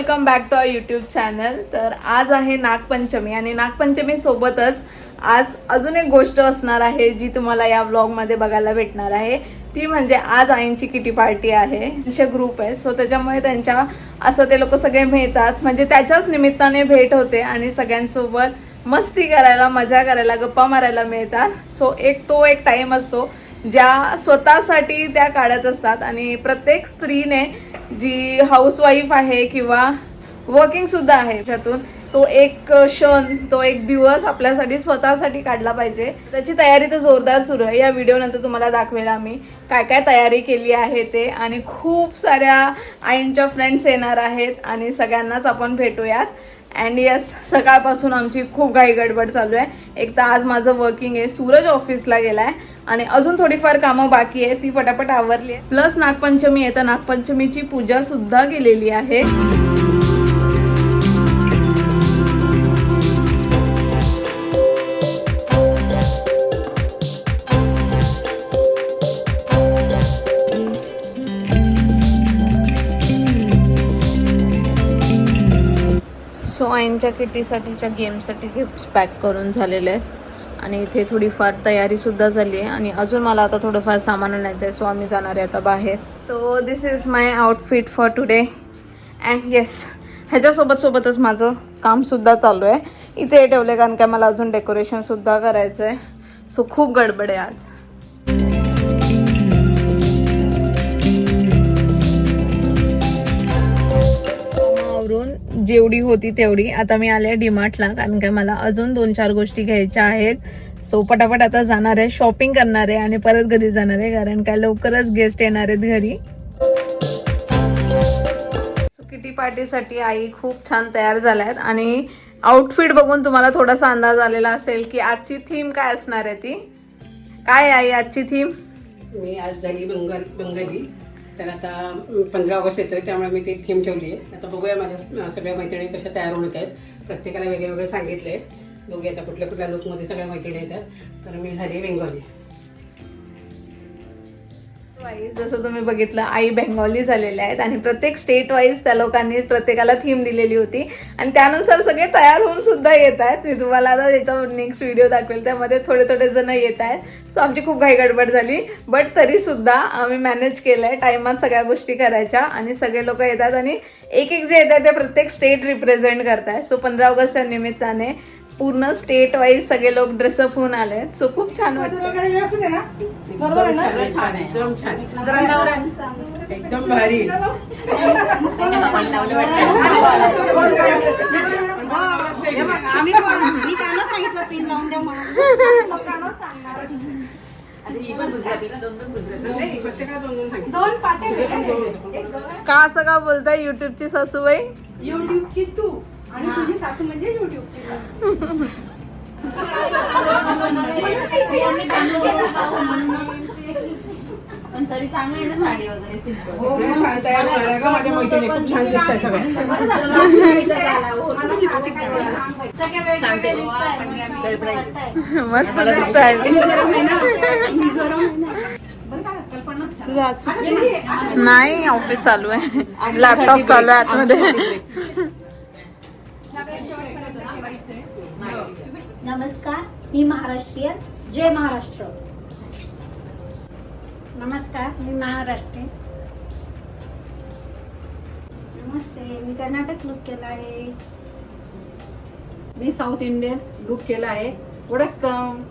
Welcome back to our YouTube channel. तर आज आहे नागपंचमी आणि नागपंचमी सोबतच आज अजून एक गोष्ट असणार आहे जी तुम्हाला या व्लॉगमध्ये बघायला भेटणार आहे. ती म्हणजे आज आईंची किटी पार्टी आहे. त्यांचे ग्रुप आहे. सो त्याच्यामुळे त्यांच्या असं ते लोक सगळे मिळतात. म्हणजे त्याच्याच निमित्ताने भेट होते आणि सगळ्यांसोबत मस्ती करायला मजा करायला गप्पा मारायला मिळतात. सो एक तो एक टाईम असतो. ज्या स्वतःसाठी त्या काढत असतात आणि प्रत्येक स्त्रीने जी हाऊसवाईफ आहे किंवा वर्किंगसुद्धा आहे त्यातून तो एक क्षण तो एक दिवस आपल्यासाठी स्वतःसाठी काढला पाहिजे. त्याची तयारी तर जोरदार सुरू आहे. या व्हिडिओनंतर तुम्हाला दाखवेल आम्ही काय काय तयारी केली आहे ते. आणि खूप साऱ्या आईंच्या फ्रेंड्स येणार आहेत आणि सगळ्यांनाच आपण भेटूयात. अँड यस सकाळपासून आमची खूप घाई गडबड चालू आहे. एक तर आज माझं वर्किंग आहे सूरज ऑफिसला गेला आहे आणि अजून थोडीफार कामं बाकी आहे ती पटापट आवरली आहे. प्लस नागपंचमी आहे तर नागपंचमीची पूजा सुद्धा केलेली आहे. माईंच्या किटीसाठीच्या गेमसाठी गिफ्ट्स पॅक करून झालेले आहेत. आणि इथे थोडीफार तयारीसुद्धा झाली आहे. आणि अजून मला आता थोडंफार सामान आणायचं आहे. सो आम्ही जाणार आहे आता बाहेर. So this is my outfit for today and yes ह्याच्यासोबत सोबतच माझं कामसुद्धा चालू आहे. इथे ठेवले कारण काय मला अजून डेकोरेशनसुद्धा करायचं आहे सो खूप गडबड आहे आज. आवरून जेवढी होती तेवढी. आता मी आले डीमार्टला कारण काय मला अजून दोन चार गोष्टी घ्यायच्या आहेत. सो पटापट आता जाणार आहे शॉपिंग करणार आहे आणि परत घरी जाणार आहे कारण काय लवकरच गेस्ट येणार आहेत घरी. किटी पार्टीसाठी आई खूप छान तयार झाल्या आहेत आणि आउटफिट बघून तुम्हाला थोडासा अंदाज आलेला असेल की आजची थीम काय असणार आहे ती. काय आई आजची थीम मी आज झाली बंगाली. तर आता पंधरा ऑगस्ट येतोय त्यामुळे मी ती थीम ठेवली आहे. आता बघूया माझ्या सगळ्या मैत्रिणी कशा तयार होत आहेत. प्रत्येकाला वेगळे वेगळे सांगितले. बघूया आता कुठल्या कुठल्या लुकमध्ये सगळ्या मैत्रिणी येतात. तर मी झाली बेंगॉली वाईज जसं तुम्ही बघितलं आई बेंगॉली झालेल्या आहेत आणि प्रत्येक स्टेट वाईज त्या लोकांनी प्रत्येकाला थीम दिलेली होती. आणि त्यानुसार सगळे तयार होऊन सुद्धा येत आहेत. मी तुम्हाला आता याचा नेक्स्ट व्हिडिओ दाखवेल. त्यामध्ये थोडे थोडे जण येत आहेत. सो आमची खूप घाई गडबड झाली. बट तरी सुद्धा आम्ही मॅनेज केलं आहे टायमात सगळ्या गोष्टी करायच्या आणि सगळे लोक येतात आणि एक एक जे येतात ते प्रत्येक स्टेट रिप्रेझेंट करताय सो पंधरा ऑगस्टच्या निमित्ताने पूर्ण स्टेट वाईज सगळे लोक ड्रेसअप होऊन आले आहेत सो खूप छान वाटतं एकदम छान छान एकदम छान एकदम भारी. आम्ही मी कानात सांगितलं पिन लावून द्या म्हणून. प्रत्येकाला दोन दोन सांगितलं दोन पाटे का असं का बोलताय युट्यूबची सासूबाई? युट्यूबची तू. आणि तुझी सासू म्हणजे युट्यूबची सासू. पण तरी चांगलं आहे ना साडी वगैरे सिंपल खूप छान तयार झाल्या गं माझ्या मैत्रिणी खूप छान दिसताय सगळ्या. सगळे वेगवेगळे दिसताय मस्त दिसत आहे. नाही ऑफिस चालू आहे. लॅपटॉप चालू आहे आतमध्ये. मी महाराष्ट्रीयन जय महाराष्ट्र. नमस्कार मी महाराष्ट्रीयन नमस्ते मी कर्नाटक लुक केला आहे. मी साऊथ इंडियन लुक केला आहे. वडक्कम.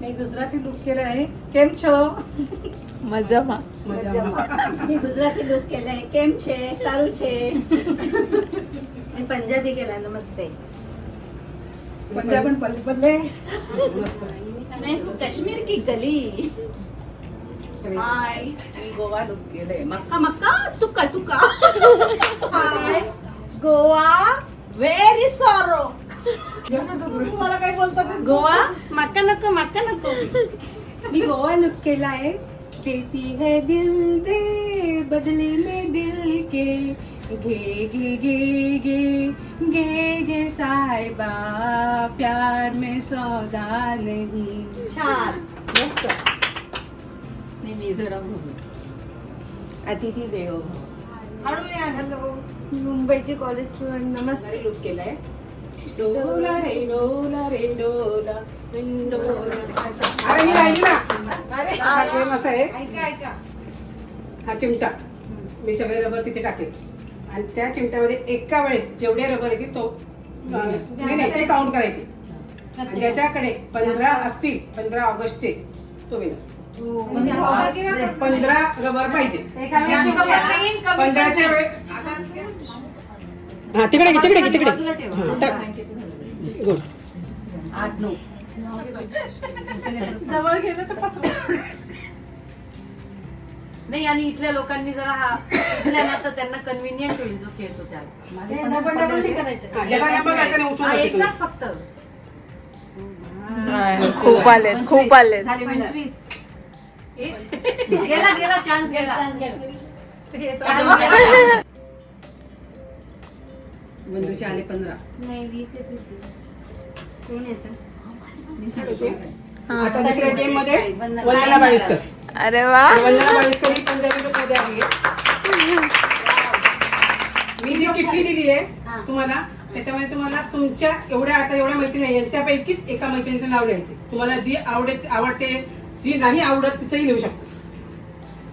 मी गुजराती लुक केला आहे. केम छो? मजा मा. मी. गुजराती लुक केला आहे. केम छे? सारू छे? मी पंजाबी केला नमस्ते. पंजाबन नाही काश्मीर की गली? हाय. मी गोवा लुक केलंय मक्का मक्का? तुका तुका. हाय. गोवा व्हेरी सॉरो मला काय बोलतात? गोवा? मक्का नको मक्का नको. मी गोवा लुक केला आहे देती है दिल दे बदले में दिल के. गे गे गे गे गे गे साहिबा प्यार में सौदा नहीं। छान मस्त. मी मिझोराम अतिथी देवो भव. हॅलो. मुंबईचे कॉलेज स्टुडंट नमस्ते. लुक केलाय. डोला रे डोला रे डोला अरे मी राहिली ना. हा गेम असा आहे ऐका ऐका. हा चिमटा. मी सगळे रबर तिथे टाकेल. आणि त्या चिमट्यामध्ये एका वेळेस जेवढे रबर येतील तो अं, नाही नाही, ते काउंट करायचे. आणि ज्याच्याकडे पंधरा असतील पंधरा ऑगस्टचे तो विनर पंधरा रबर पाहिजे. पंधराच्या वेळे हा तिकडे तिकडे घे, तिकडे हा, टाक. गुड जवळ गेलं तर. नाही आणि इथल्या लोकांनी जरा हा इथल्या ना तर त्यांना कन्व्हिनियंट होईल जो खेळतो त्याला. डबल डबल नाही करायचं. हा. एकदाच फक्त. खूप आलेत खूप आलेत. झाले winner. पंचवीस. गेला गेला चान्स गेला. बंधूचे आले पंधरा. नाही वीस येते कोण येतं? आता दुसऱ्या गेममध्ये वंदना बाविस्कर अरे वा. मी जी चिठ्ठी दिली आहे तुम्हाला त्याच्यामध्ये तुम्हाला तुमच्या एवढ्या आता एवढ्या मैत्रिणी आहे, यांच्यापैकीच एका मैत्रिणीचं नाव लिहायचे तुम्हाला जी आवडे आवडते जी नाही आवडत तिचंही लिहू शकतो.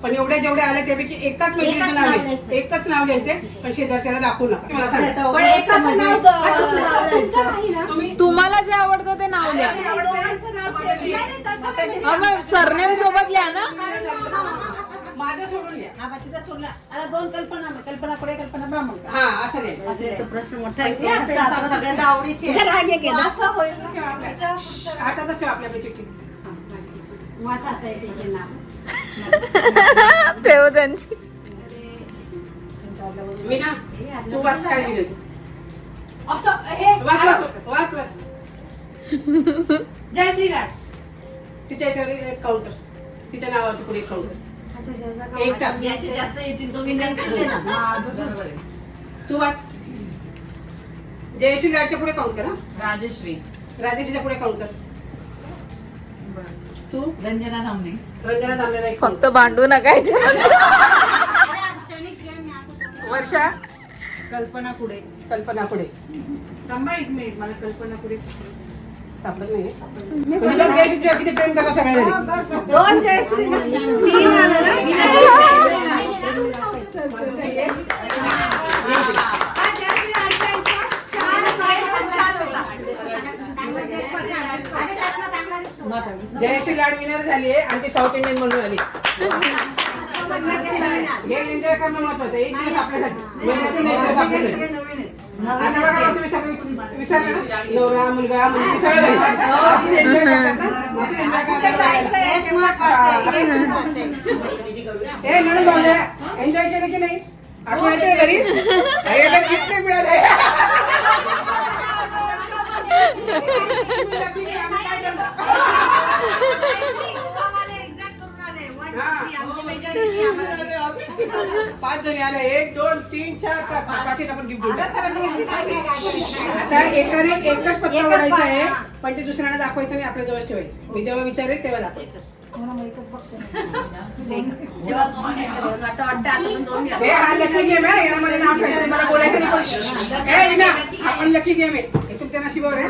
पण एवढ्या जेवढ्या आल्या त्यापैकी एकाच एकच नाव. एकच नाव लिहायचे पण शेजारच्याला दाखवू नका. मला सांगा. पण एकाचं नाव द- तुमचं नाही ना? तुम्ही तुम्हाला जे आवडतं ते नाव द्या. दोघांचं नाव सेम. मग सरनेम सोबत लिहा ना. माझं सोडून घ्या हा, सोडला. आता दोन कल्पना कल्पना पुढे कल्पना ब्राह्मण का? हा असं नाही. असे तर प्रश्न मोठा आहे. आता सगळ्यांना आवडीचे तिला राग एक येतो. असं होईल ना. हातातच ठेवा आपल्या चिठ्ठी आता नाव. ठेव त्यांची मी ना तू वाच काय दिलं तू असं हे वाच वाच वाच वाच जय श्रीराम तिच्या याच्यावर एक काउंटर तिच्या नावावरती पुढे काउंटर एक टाक याचे जास्त येतील तो विनर ना तू वाच जयश्री लाडच्या पुढे काउंट कर हा. राजश्री राजेशच्या पुढे काउंट कर तू रंजना धामणे. रंजना तांबेला एक फक्त भांडू नका. वर्षा? कल्पना पुढे कल्पना पुढे थांबा एक मिनिट मला कल्पना पुढे सापडली. सापडत नाही किती प्रेम करा दोन जयश्री. तीन? जयश्री लाड विनर झाली आहे आणि ती साऊथ इंडियन म्हणून आली. हे एन्जॉय करणं महत्वाचं आहे. एक दिवस आपल्यासाठी. महिन्यातून एक दिवस आपल्यासाठी. आता बघा तुम्ही सगळे विसरले ना? नवरा मुलगा मुलगी सगळं enjoy करतात एन्जॉय केलं की नाही? येते घरी? अरे गिफ्ट मिळाले पाच जणी आले. एक दोन तीन चार पाच. पाचशे आपण गिफ्ट देऊ. आता एकाने एकच पत्ता ओढायचा आहे. पण ते दुसऱ्याला दाखवायचं नाही आपल्या जवळ ठेवायचं. मी जेव्हा विचारेल तेव्हा दाखवायचं लकी गेम आहे मला बोलायचं आपण लकी गेम आहे. तुमच्या नशिबावर आहे.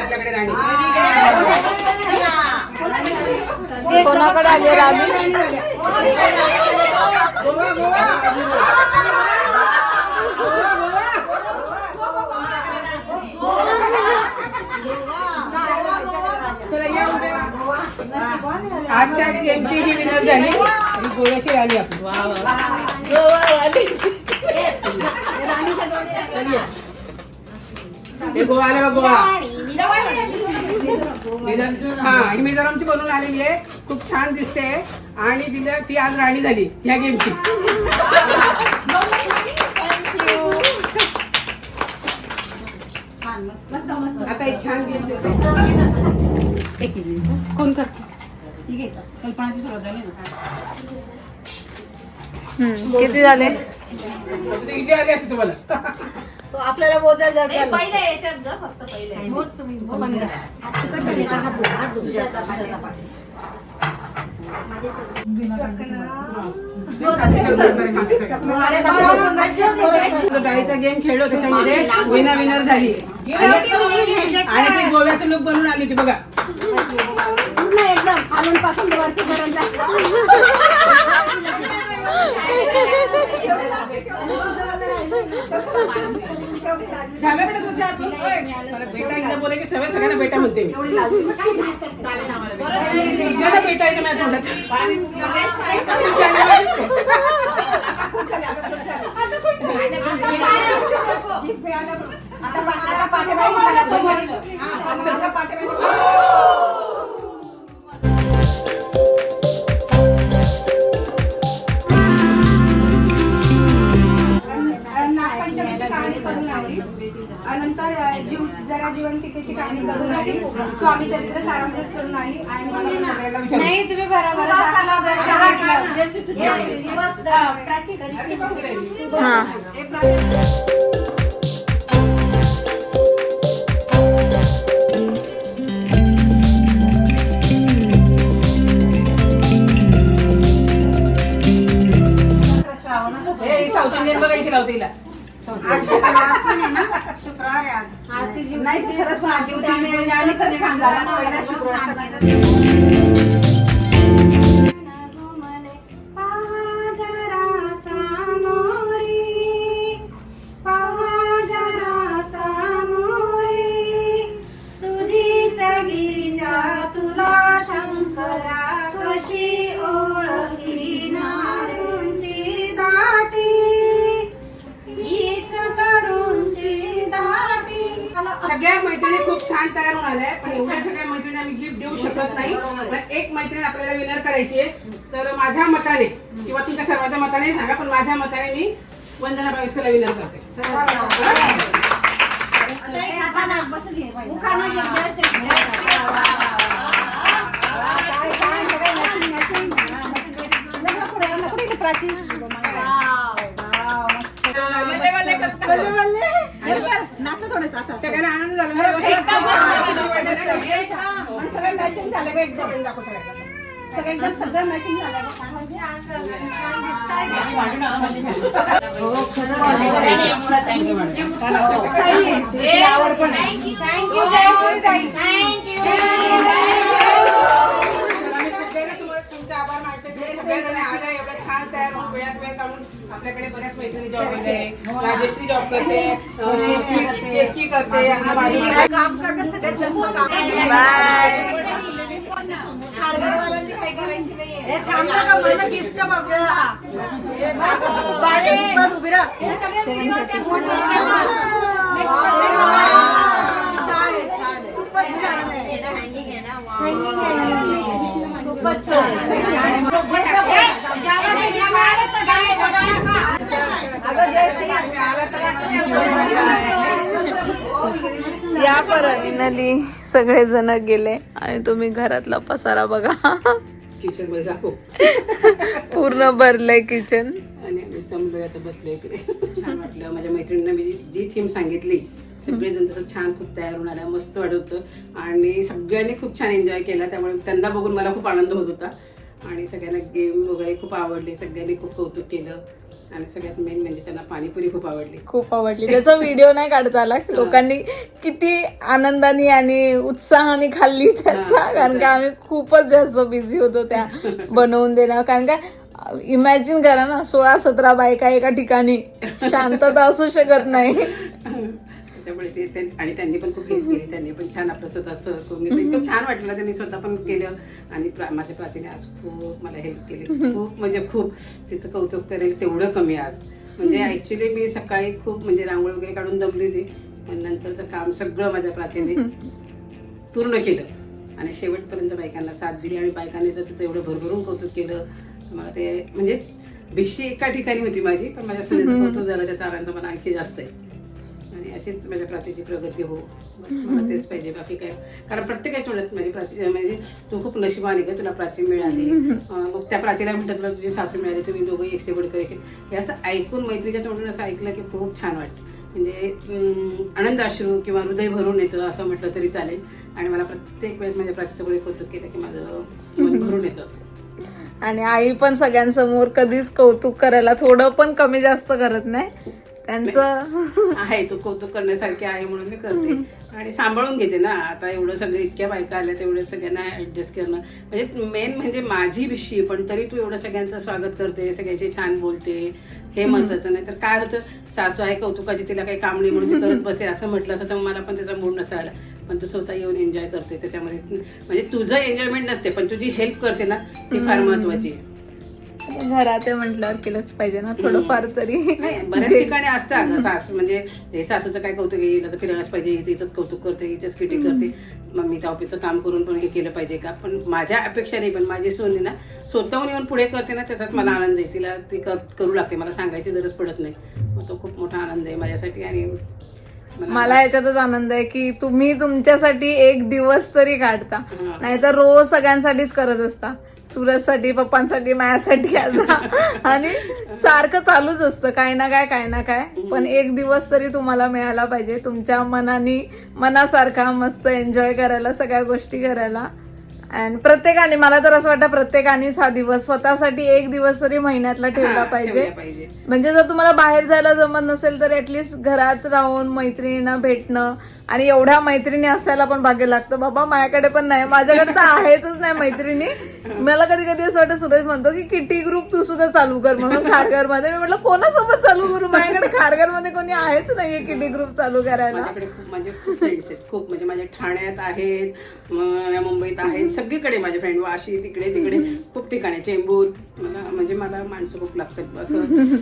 आपल्याकडे राणी कोणाकडे आली राणी? गोवा गोवा चला या उभे राहा. आजच्या गेमची ही विनर झाली. गोव्याची राणी आपली. चलिये. हे गोवा आलं गोवा हा ही मिझोरमची बनवून आलेली आहे. खूप छान दिसते. आणि तिला ती आज राणी झाली या गेमची. आता एक छान गेम देते. एक मिनिट कोण करतो कल्पनाची सुरुवात झाली ना. किती झाले? इजी आली असते तुम्हाला. तो आपल्याला बोधायला जर पहिले याच्यात ग फक्त पहिले. डाळीचा गेम खेळलो त्याच्यामध्ये विना विनर झाली आणि ती गोव्याचं लुक बनवून आली ती बघा. पूर्ण एकदम खालून पासून वरती पर्यंत. झालं बेटा तुझं आपण बेटा एकदा बोले की सगळ्या सगळ्यांना बेटा म्हणते. मी सगळ्यांना बेटा येतो माझ्या तोंडात? नागपंचमीची जरा जिवंतिकेची कहाणी करून आली. स्वामी चरित्र सारामृत करून आली. आणि नाही तुम्ही बरोबर प्राची कधी हा. हे साऊथ इंडियन बघायची लावते हिला. आणि खरं छान झालं. सगळ्या मैत्रिणी खूप छान तयार होऊन आल्या पण एवढ्या सगळ्या मैत्रिणी आम्ही गिफ्ट देऊ शकत नाही. पण एक मैत्रीण आपल्याला विनर करायची आहे. तर माझ्या मताने किंवा तुमच्या सर्वांच्या मताने सांगा पण माझ्या मताने मी वंदना बावीसला विनर करते. सगळ्यांना आनंद सगळं मॅचिंग झालं. बघ एकदम. सगळं एकदम सगळं मॅचिंग झालं. आम्ही सगळ्यांना तुम्हाला तुमचे आभार मानते. सगळेजण आल्या छान तयार होऊन वेळात वेळ काढून आपल्याकडे बऱ्याच मैत्रिणी जॉब करते. राजश्री जॉब करते. केतकी करते. आता माझी- काम करणं सगळ्यात जास्त खारघरवाल्यांची काही करायची नाहीये. मला गिफ्ट उभी राहा. हे सगळे video ते photo छान आहे, छान आहे. खूपच छान आहे. Hanging आहे ना? खूपच छान या फायनली सगळे जण गेले. आणि तुम्ही घरातला पसारा बघा. किचनमध्ये दाखव. पूर्ण भरलंय किचन आणि आम्ही जमलोय आता बसलोय इकडे. छान वाटलं. माझ्या मैत्रिणींना मी जी- थीम सांगितली सगळेजण तसं छान खूप तयार होऊन आल्या मस्त वाटत होतं. आणि सगळ्यांनी खूप छान एन्जॉय केला त्यामुळे त्यांना बघून मला खूप आनंद होत होता. आणि सगळ्यांना गेम वगैरे खूप आवडले सगळ्यांनी खूप कौतुक केलं. आणि सगळ्यात मेन म्हणजे त्यांना पाणीपुरी खूप आवडली. खूप आवडली. त्याचा व्हिडिओ नाही काढता आला. लोकांनी किती आनंदाने आणि उत्साहाने खाल्ली त्याचा. कारण का आम्ही खूपच जास्त बिझी होतो त्या बनवून देणं कारण का इमॅजिन करा ना सोळा सतरा बायका एका ठिकाणी. शांतता असू शकत नाही. त्याच्यामुळे ते आणि त्यांनी पण खूप हेल्प केली. त्यांनी पण छान आपलं स्वतःच करून घेतलं. इतकं छान वाटलं त्यांनी स्वतः पण केलं. आणि माझ्या प्राचीने आज खूप मला हेल्प केली. खूप म्हणजे खूप. तिचं कौतुक करेल तेवढं कमी आज. म्हणजे ऍक्च्युली मी सकाळी खूप म्हणजे रांगोळी वगैरे काढून दमली होती पण नंतरचं काम सगळं माझ्या प्राचीने पूर्ण केलं. आणि शेवटपर्यंत बायकांना साथ दिली आणि बायकांनी जर तिचं एवढं भरभरून कौतुक केलं तर मला ते म्हणजे भिशी एका ठिकाणी होती माझी पण माझ्या सुनेचं कौतुक झालं. त्याचा आनंद मला आणखी जास्त आहे. अशीच माझ्या प्राचीची प्रगती हो. बस मला तेच पाहिजे. बाकी काय? कारण प्रत्येकाच्या तोंडात माझी प्राची म्हणजे तू खूप नशिबाने का तुला प्राची मिळाली. मग त्या प्राचीला म्हणतात तुला तुझी सासू मिळाली तुम्ही दोघंही एकशे बडकर हे असं ऐकून मैत्रीच्या तोंडून असं ऐकलं की खूप छान वाटतं. म्हणजे आनंद अश्रू किंवा हृदय भरून येतं असं म्हटलं तरी चालेल. आणि मला प्रत्येक वेळेस माझ्या प्राचीचं कौतुक केलं की माझं मन भरून येतं असं. आणि आई पण सगळ्यांसमोर कधीच कौतुक करायला थोडं पण कमी जास्त करत नाही. त्यांचं. आहे तो कौतुक करण्यासारखे आहे म्हणून मी करते. आणि सांभाळून घेते ना. आता एवढं सगळं इतक्या बायका आल्या तेवढं सगळ्यांना ऍडजस्ट करणं. म्हणजे मेन म्हणजे माझी विषयी पण तरी तू एवढं सगळ्यांचं स्वागत करते सगळ्यांशी छान बोलते. हे महत्वाचं नाही तर काय होतं सासू आहे कौतुकाची तिला काही काम नाही म्हणून ती करत बसे. असं म्हटलं असं तर मला पण त्याचा मूड नसायला पण तू स्वतः येऊन एन्जॉय करते. त्याच्यामध्ये म्हणजे तुझं एन्जॉयमेंट नसते पण तुझी हेल्प करते ना ती फार महत्वाची आहे घरात आहे म्हटल्यावर केलंच पाहिजे ना थोडंफार तरी. नाही, बऱ्याच ठिकाणी असतं अगं सास म्हणजे हे सासूचं काय कौतुक हिला तर फिरायलाच पाहिजे इथंच कौतुक करते हिचंच किटी करते. मग मी त्या ऑफिसचं काम करून पण हे केलं पाहिजे का? पण माझ्या अपेक्षा नाही पण माझी सोनी ना स्वतःहून येऊन पुढे करते ना त्याच्यात मला आनंद आहे. तिला ती करू लागते मला सांगायची गरज पडत नाही. मग तो खूप मोठा आनंद आहे माझ्यासाठी आणि मला याच्यातच आनंद आहे की तुम्ही तुमच्यासाठी एक दिवस तरी काढता. नाहीतर रोज सगळ्यांसाठीच करत असता. सूरजसाठी पप्पांसाठी माझ्यासाठी आणि सारखं चालूच असतं. काय ना काय काय ना काय. पण एक दिवस तरी तुम्हाला मिळाला पाहिजे. तुमच्या मनाने मनासारखा मस्त एन्जॉय करायला सगळ्या गोष्टी करायला. आणि प्रत्येकाने मला तर असं वाटतं प्रत्येकानेच हा दिवस स्वतःसाठी एक दिवस तरी महिन्यातला ठेवला पाहिजे ठेवला पाहिजे. म्हणजे जर तुम्हाला बाहेर जायला जमत नसेल तर ऍटलिस्ट घरात राहून मैत्रिणींना भेटणं आणि एवढ्या मैत्रिणी असायला पण भाग्य लागतं. बाबा माझ्याकडे पण नाही माझ्याकडे तर आहेतच नाही मैत्रिणी. मला कधी कधी असं वाटतं सुरेश म्हणतो की किटी ग्रुप तू सुद्धा चालू कर म्हणून खारघरमध्ये मी म्हटलं कोणासोबत चालू करू? माझ्याकडे खारघरमध्ये कोणी आहेच नाहीये किटी ग्रुप चालू करायला. माझ्याकडे खूप म्हणजे खूप फ्रेंड्स आहेत खूप. म्हणजे माझ्या ठाण्यात आहेत म- या मुंबईत आहेत सगळीकडे माझे फ्रेंड वाशी तिकडे तिकडे खूप ठिकाणी. चेंबूर मला म्हणजे मला माणसं खूप लागतात. असं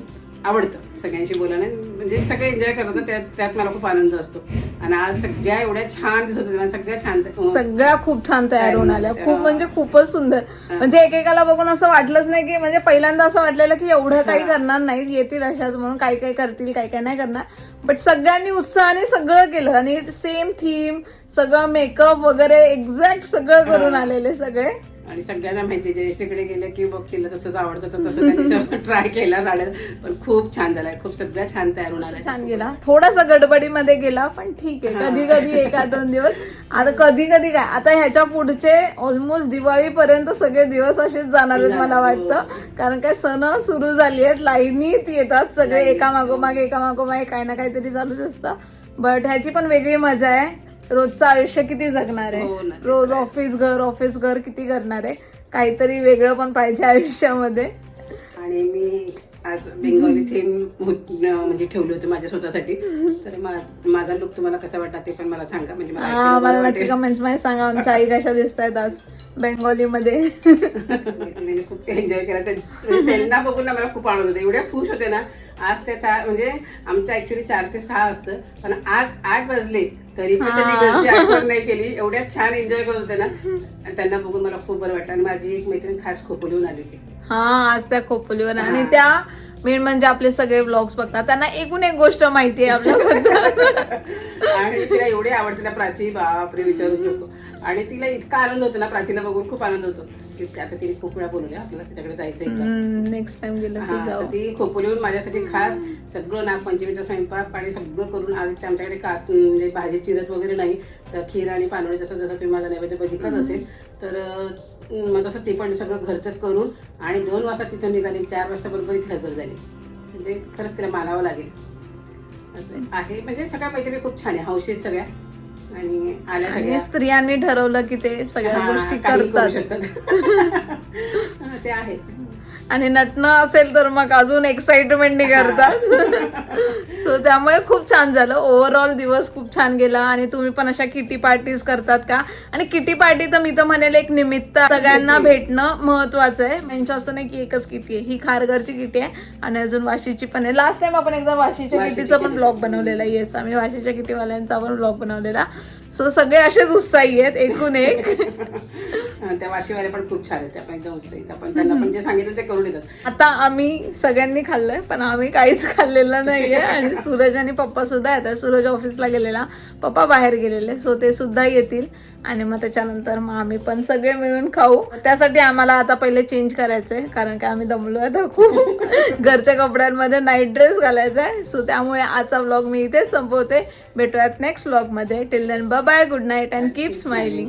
आवडतं. सगळ्यांशी बोलायला म्हणजे सगळे एन्जॉय करतात ना, त्यात त्यात मला खूप आनंद असतो. आणि आज सगळ्या एवढ्या छान दिसत होत्या सगळ्या छान सगळ्या खूप छान तयार होऊन आल्या. खूप म्हणजे खूपच सुंदर. म्हणजे एकेकाला बघून असं वाटलंच नाही की म्हणजे पहिल्यांदा असं वाटलेलं की एवढं काही करणार नाही येतील अशाच म्हणून काही काही करतील काही काही नाही करणार. बट सगळ्यांनी उत्साहाने सगळं केलं. आणि सेम थीम सगळं मेकअप वगैरे एक्झॅक्ट सगळं करून आलेले सगळे. आणि सगळ्यांना माहिती तिकडे गेलं की बघ तिला तसंच आवडतं तर तसं ट्राय केला झालं पण खूप छान झालाय खूप सगळ्या छान तयार होणार आहे छान गेला. थोडासा गडबडीमध्ये गेला पण ठीक आहे. कधी कधी एका दोन दिवस. आता कधी कधी काय आता ह्याच्या पुढचे ऑलमोस्ट दिवाळीपर्यंत सगळे दिवस असेच जाणार आहेत मला वाटतं. कारण काय सण सुरू झाली आहेत लाईनीत येतात सगळे एका मागोमागे एका मागोमागे काही ना काहीतरी चालूच असतं. बट ह्याची पण वेगळी मजा आहे. रोजचं आयुष्य किती जगणार हो आहे ना. रोज ऑफिस घर ऑफिस घर किती करणार आहे? काहीतरी वेगळं पण पाहिजे आयुष्यामध्ये. आणि मी आज बेंगॉली थीम म्हणजे ठेवले होते माझ्या स्वतःसाठी तर मा- माझा लुक तुम्हाला कसा वाटला ते पण मला सांगा. म्हणजे मला हा ऐकायला मला बरं नक्की वाटेल. कमेंट्समध्ये सांगा. आमच्या आई कशा दिसत आहेत आज? बेंगोलीमध्ये. मैत्रिणीने खूप एन्जॉय केला. म्हणजे त्यांना बघून ना मला खूप आनंद होता. एवढ्या खुश होते ना. आज त्या चार म्हणजे आमचं ऍक्च्युली चार ते सहा असतं. पण आज आठ वाजले. तरी पण त्यांनी घरची आठवण नाही केली. एवढ्या छान एन्जॉय करत होते ना. त्यांना बघून मला खूप बरं वाटलं. आणि माझी एक मैत्रीण खास खोपोलीहून आली होती. हा आज त्या खोपोलीवर आणि त्या मेन म्हणजे आपले सगळे ब्लॉग्स बघतात. त्यांना एकूण एक गोष्ट माहिती आहे आपल्याबद्दल. आणि तिला एवढे आवडते ना प्राची बापरे विचारूच नको. आणि तिला इतका आनंद होतो ना प्राचीला बघून खूप आनंद होतो. की आता तिने खूप वेळा बोलवले आपल्याला तिच्याकडे जायचं एकदा नेक्स्ट टाइम गेलो ती खोपोलीहून माझ्यासाठी खास सगळं नागपंचमीचा स्वयंपाक आणि सगळं करून आज आमच्याकडे का म्हणजे भाजी चिरत वगैरे नाही तर खीर आणि पानवळी जसं जसं तुम्ही माझा नैवेद्य बघितलाच असेल तर तसं ते पण सगळं घरचं करून आणि दोन वाजता तिथून निघाली चार वाजता बरोबर इथे हजर झाली. म्हणजे खरंच तिला मानावं लागेल. असं आहे. म्हणजे सगळ्या मैत्रिणी खूप छान आहे हौशीत सगळ्या. आणि आल्या सगळ्या. स्त्रियांनी ठरवलं की ते सगळ्या गोष्टी करू शकतात. ते आहे आणि नटणं असेल तर मग अजून एक्साइटमेंटने करतात. सो त्यामुळे खूप छान झालं. ओव्हरऑल दिवस खूप छान गेला. आणि तुम्ही पण अशा किटी पार्टीज करतात का? आणि किटी पार्टी तर मी तर म्हणेल एक निमित्त सगळ्यांना भेटणं महत्वाचं आहे. म्हणजे असं नाही की एकच किटी आहे. ही खारघरची किटी आहे. आणि अजून वाशीची पण आहे. लास्ट टाइम आपण एकदा वाशीच्या वाशीची किटीचा पण. ब्लॉग बनवलेला येस आम्ही वाशीच्या किटीवाल्यांचा पण ब्लॉग बनवलेला. सो सगळे असेच उत्साही आहेत. एकूण एक. त्या वाशीवाल्या पण खूप छान आहेत त्या एकदम आपण त्यांना पण जे सांगितलं ते करून देतात. आता आम्ही सगळ्यांनी खाल्लंय पण आम्ही काहीच खाल्लेलं नाहीये. आणि सूरज आणि पप्पा सुद्धा येतात सूरज ऑफिसला गेलेला. पप्पा बाहेर गेलेले. सो ते सुद्धा येतील. आणि मग त्याच्यानंतर मग आम्ही पण सगळे मिळून खाऊ. त्यासाठी आम्हाला आता पहिले चेंज करायचंय. कारण की आम्ही दमलो आता खूप. घरच्या कपड्यांमध्ये नाईट ड्रेस घालायचा आहे सो त्यामुळे आजचा व्लॉग मी इथेच संपवते. भेटूयात next व्लॉगमध्ये till then bye good night and keep smiling